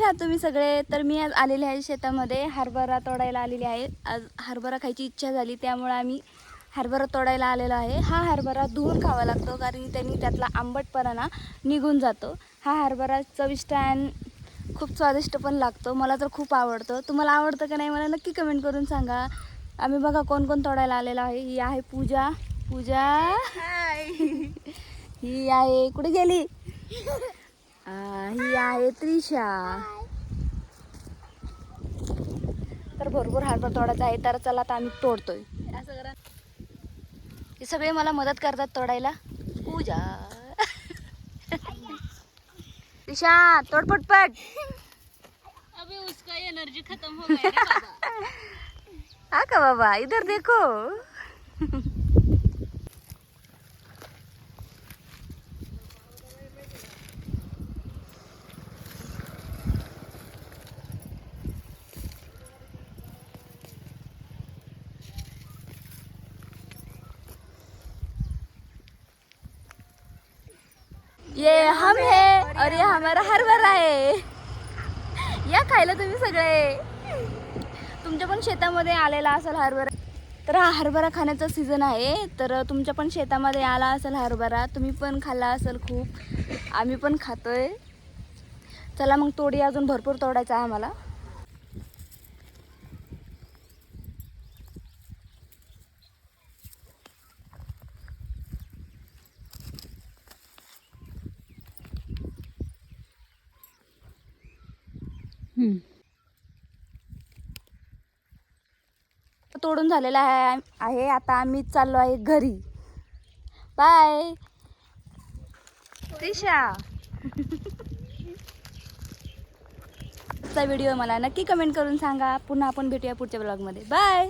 कशा आहात तुम्ही सगळे? तर मी आज आलेले आहे शेतामध्ये. हरभरा तोडायला आलेली आहे. आज हरभरा खायची इच्छा झाली त्यामुळे आम्ही हरभरा तोडायला आलेलो आहे. हा हरभरा धुवून खावा लागतो कारण त्यांनी त्यातला आंबटपणा निघून जातो. हा हरभरा चविष्ट आणि खूप स्वादिष्ट पण लागतो. मला तर खूप आवडतो. तुम्हाला आवडतं का नाही मला नक्की कमेंट करून सांगा. आम्ही बघा कोण कोण तोडायला आलेलो आहे. ही आहे पूजा. पूजा. ही आहे कुठे गेली? ही आहे त्रिशा. तर भरपूर हरभरा तोडायचा आहे तर चला आता आम्ही तोडतोय. असं करा हे सगळे मला मदत करतात तोडायला. पूजा. त्रिशा तोड पटपट. उसका एनर्जी खत्म हो गया हा का बाबा? इधर देखो. ये हम है और ये हमारा हरभरा आहे या खायला तुम्ही सगळे? तुमच्या पण शेतामध्ये आलेला असेल हरभरा तर हा हरभरा खाण्याचा सीझन आहे तर तुमच्या पण शेतामध्ये आला असेल हरभरा तुम्ही पण खाल्ला असेल खूप. आम्ही पण खातोय. चला मग तोडी अजून भरपूर तोडायचं आहे आम्हाला. तोडून झालेला आहे आहे. आता आम्ही चाललो आहे घरी. बाय. त्रिशा व्हिडिओ मला नक्की कमेंट करून सांगा. पुन्हा आपण भेटूया पुढच्या ब्लॉगमध्ये. बाय.